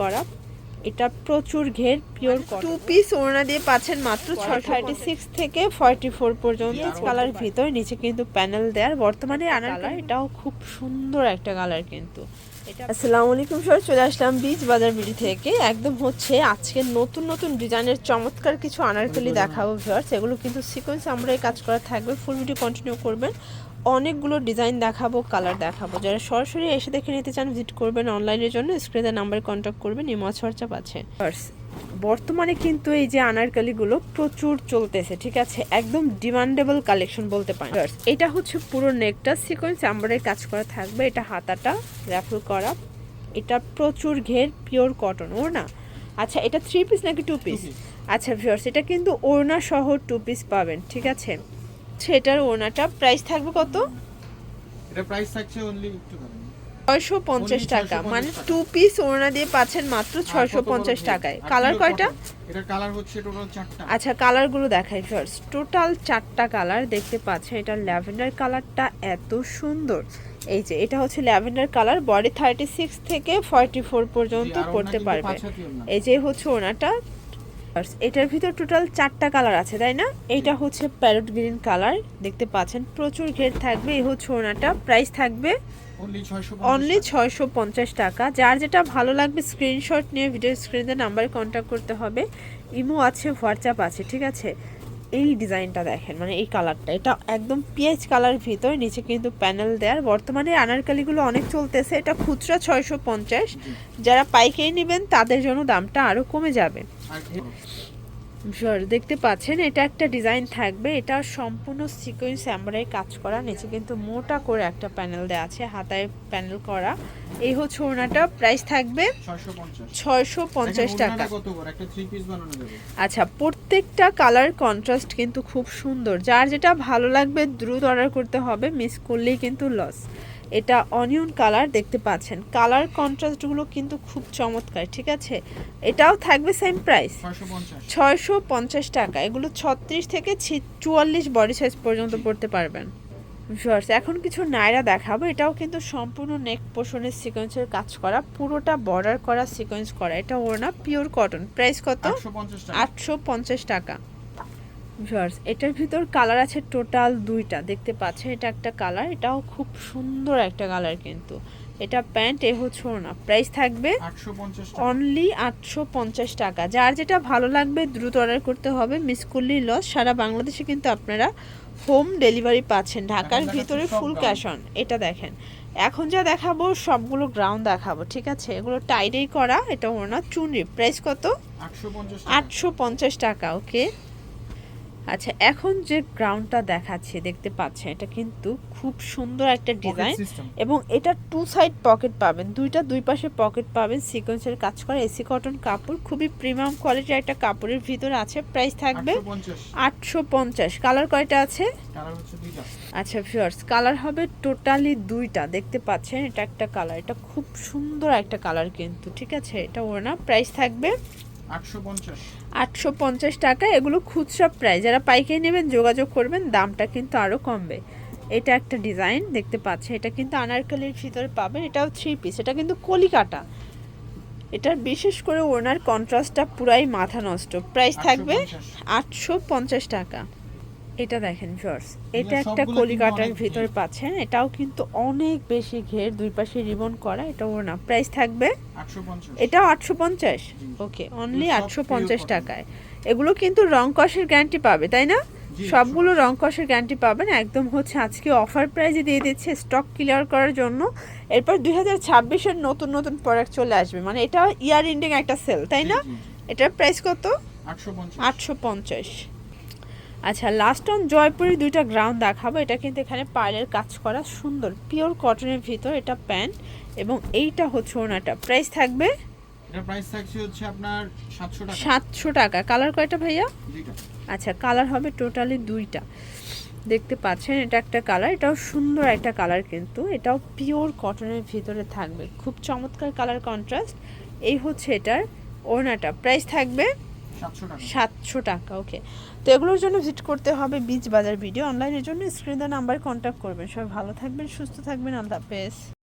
করা। এটা প্রচুর ঘের পিওর টু পিস ওড়না দিয়ে পাচ্ছেন মাত্র ছয় থার্টি সিক্স থেকে ফর্টি ফোর পর্যন্ত কালার ভিতরে নিচে কিন্তু প্যানেল দেওয়ার বর্তমানে আনার কালার এটাও খুব সুন্দর একটা কালার কিন্তু। আসসালামু আলাইকুম স্যার চলে আসলাম বীজ বাজার বিডি থেকে। একদম হচ্ছে আজকে নতুন নতুন ডিজাইনের চমৎকার কিছু আনারকলি দেখাবো ভিউয়ার্স এগুলো কিন্তু সিকোয়েন্স আমরা কাজ করা থাকবে। ফুল ভিডিও কন্টিনিউ করবেন। অনেকগুলো ডিজাইন দেখাবো কালার দেখাবো। যারা সরাসরি এসে দেখে নিতে চান ভিজিট করবেন অনলাইনের জন্য। স্ক্রিনে নাম্বারে কন্ট্যাক্ট করবেন ইমজ হোয়াটসঅ্যাপ আছে। বর্তমানে কিন্তু এই যে আনারকালিগুলো প্রচুর চলতেছে ঠিক আছে? একদম ডিমান্ডেবল কালেকশন বলতে পারেন। এটা হচ্ছে পুরো নেকটা সিকোয়েন্স আমরাই কাজ করা থাকবে। এটা হাতাটা র্যাফল করা। এটা প্রচুর ঘের পিওর কটন ওর না? আচ্ছা এটা থ্রি পিস নাকি টু পিস আচ্ছা ভিউয়ার্স এটা কিন্তু ওড়না সহ টু পিস পাবেন ঠিক আছে? সেটার ওড়নাটা প্রাইস থাকবে কত? এটা প্রাইস থাকছে অনলি একটু ছয়শো পঞ্চাশ টাকা মানে। টু পিস ওড়না দিয়ে পাচ্ছেন মাত্র ছয়শো পঞ্চাশ টাকায়। কালার কয়টা? এটা কালার হচ্ছে টোটাল চারটা। আচ্ছা কালারগুলো দেখাই ফার্স্ট টোটাল চারটা কালার দেখতে পাচ্ছেন এটা ল্যাভেন্ডার কালারটা এত সুন্দর। এই যে এটা হচ্ছে lavender colour body thirty six থেকে ফর্টি ফোর পর্যন্ত পড়তে পারবে। এই যে হচ্ছে ওনাটা এটার ভিতর টোটাল চারটা কালার আছে তাই না? এটা হচ্ছে প্যারট গ্রিন কালার দেখতে পাচ্ছেন। প্রচুর ঘের থাকবে এই হচ্ছে ওনাটা প্রাইস থাকবে অনলি 650 অনলি ছয়শো পঞ্চাশ টাকা। যার যেটা ভালো লাগবে স্ক্রিনশট নিয়ে ভিডিও স্ক্রিনে নাম্বারে কন্ট্যাক্ট করতে হবে। ইমো আছে হোয়াটসঅ্যাপ আছে ঠিক আছে? এই ডিজাইনটা দেখেন মানে এই কালারটা। এটা একদম পিএইচ কালার ভিতর, নিচে কিন্তু প্যানেল দেওয়ার বর্তমানে আনারকালিগুলো অনেক চলতেছে। এটা খুচরা ছয়শো পঞ্চাশ। যারা পাইকারি নেবেন, তাদের জন্য দামটা আরও কমে যাবে। দেখতে পাচ্ছেন এটা একটা ডিজাইন থাকবে এটা সম্পূর্ণ সিকোয়েন্স এমব্রয়ডারি কাজ করা নিচে কিন্তু মোটা করে একটা প্যানেল দেওয়া আছে হাতায় প্যানেল করা। এই হচ্ছে ওনাটা প্রাইস থাকবে ছয়শো পঞ্চাশ। টাকা। আচ্ছা প্রত্যেকটা কালার কন্ট্রাস্ট কিন্তু খুব সুন্দর যার যেটা ভালো লাগবে দ্রুত অর্ডার করতে হবে মিস করলেই কিন্তু লস এটা অনিয়ন কালার দেখতে পাচ্ছেন। কালার কন্ট্রাস্টগুলো কিন্তু খুব চমৎকার ঠিক আছে? এটাও থাকবে সেম প্রাইস ছয়শো পঞ্চাশ। টাকা। এগুলো ছত্রিশ থেকে চুয়াল্লিশ বডি সাইজ পর্যন্ত পড়তে পারবেন। ভিউয়ার্স এখন কিছু নায়রা দেখাবো। এটাও কিন্তু সম্পূর্ণ নেক পোষণের সিকোয়েন্সের কাজ করা। পুরোটা বর্ডার করা সিকোয়েন্স করা। এটা ওড়না পিওর কটন প্রাইস কত? আটশো পঞ্চাশ টাকা। ভিউয়ার্স এটার ভিতর কালার আছে টোটাল দুইটা। দেখতে পাচ্ছেন এটা একটা কালার এটাও খুব সুন্দর একটা কালার কিন্তু। এটা প্যান্ট এ হচ্ছে ওড়না। প্রাইস থাকবে 850 টাকা। অনলি আটশো পঞ্চাশ টাকা। যার যেটা ভালো লাগবে দ্রুত অর্ডার করতে হবে। মিস করলেই লস সারা বাংলাদেশে কিন্তু আপনারা হোম ডেলিভারি পাচ্ছেন। ঢাকার ভিতরে ফুল। ক্যাশ অন এটা দেখেন। এখন যা দেখাবো সবগুলো গ্রাউন্ড দেখাবো ঠিক আছে? এগুলো টাইডেই করা এটা ওনা চুনরি প্রাইস কত? আটশো পঞ্চাশ টাকা। ওকে আচ্ছা এখন যে গ্রাউন্ডটা দেখাচ্ছে দেখতে পাচ্ছেন এটা কিন্তু খুব সুন্দর একটা ডিজাইন এবং এটা টু সাইড পকেট পাবেন। দুইটা দুই পাশে পকেট পাবেন সিকোয়েন্সের কাজ করা এসি কটন কাপড় খুবই প্রিমিয়াম কোয়ালিটির একটা কাপড়ের ভিতরে আছে। প্রাইস থাকবে আটশো পঞ্চাশ। কালার কয়টা আছে? আচ্ছা ফিয়ার্স কালার হবে টোটালি দুইটা। দেখতে পাচ্ছেন এটা একটা কালার এটা খুব সুন্দর একটা কালার কিন্তু ঠিক আছে? এটা ওর না প্রাইস থাকবে 850 আটশো পঞ্চাশ। টাকা এগুলো খুচরা প্রাইস যারা পাইকারি নেবেন যোগাযোগ করবেন দামটা কিন্তু আরও কমবে। এটা একটা ডিজাইন দেখতে পাচ্ছে। এটা কিন্তু আনারকালির ভিতরে পাবেন। এটাও থ্রি পিস এটা কিন্তু কলিকাটা। এটার বিশেষ করে ওনার কন্ট্রাস্টটা পুরাই মাথা নষ্ট। প্রাইস থাকবে 850 আটশো পঞ্চাশ টাকা। এটা দেখেন ফিওর্স এটা একটা কলিকাটার ভিতরে পাচ্ছেন এটাও কিন্তু অনেক বেশি ঘের দুই পাশে রিবন করা এটা ওর না। প্রাইস থাকবে? 850 এটাও আটশো পঞ্চাশ? ওকে অনলি আটশো পঞ্চাশ টাকায়। এগুলো কিন্তু রং কষের গ্যারান্টি পাবে তাই না? সবগুলো রং কষের গ্যারান্টি পাবেন একদম হচ্ছে আজকে অফার প্রাইজে দিয়ে দিচ্ছে স্টক ক্লিয়ার করার জন্য। এরপর দুই হাজার ছাব্বিশের নতুন নতুন প্রোডাক্ট চলে আসবে মানে এটা ইয়ার এন্ডিং একটা সেল তাই না? এটার প্রাইস কত? আটশো পঞ্চাশ। আচ্ছা লাস্ট অন জয়পুরের দুইটা গ্রাউন্ড দেখাবো। এটা কিন্তু এখানে পাইলের কাজ করা সুন্দর। পিওর কটনের ভিতর এটা প্যান্ট এবং এইটা হচ্ছে ওনাটা। প্রাইস থাকবে? এটা প্রাইস থাকছে হচ্ছে আপনার 700 টাকা। সাতশো টাকা। কালার কয়টা ভাইয়া? আচ্ছা কালার হবে টোটালি দুইটা। দেখতে পাচ্ছেন এটা একটা কালার এটাও সুন্দর একটা কালার কিন্তু। এটাও পিওর কটনের ভিতরে থাকবে। খুব চমৎকার কালার কন্ট্রাস্ট এই হচ্ছে এটার ওড়নাটা প্রাইস থাকবে? 700 সাতশো টাকা। ওকে তো এগুলোর জন্য ভিজিট করতে হবে বীজ বাজার ভিডিও অনলাইনের জন্য। স্ক্রিনে নাম্বার কন্ট্যাক্ট করবেন। সবাই ভালো থাকবেন, সুস্থ থাকবেন। আল্লাহ হাফেজ।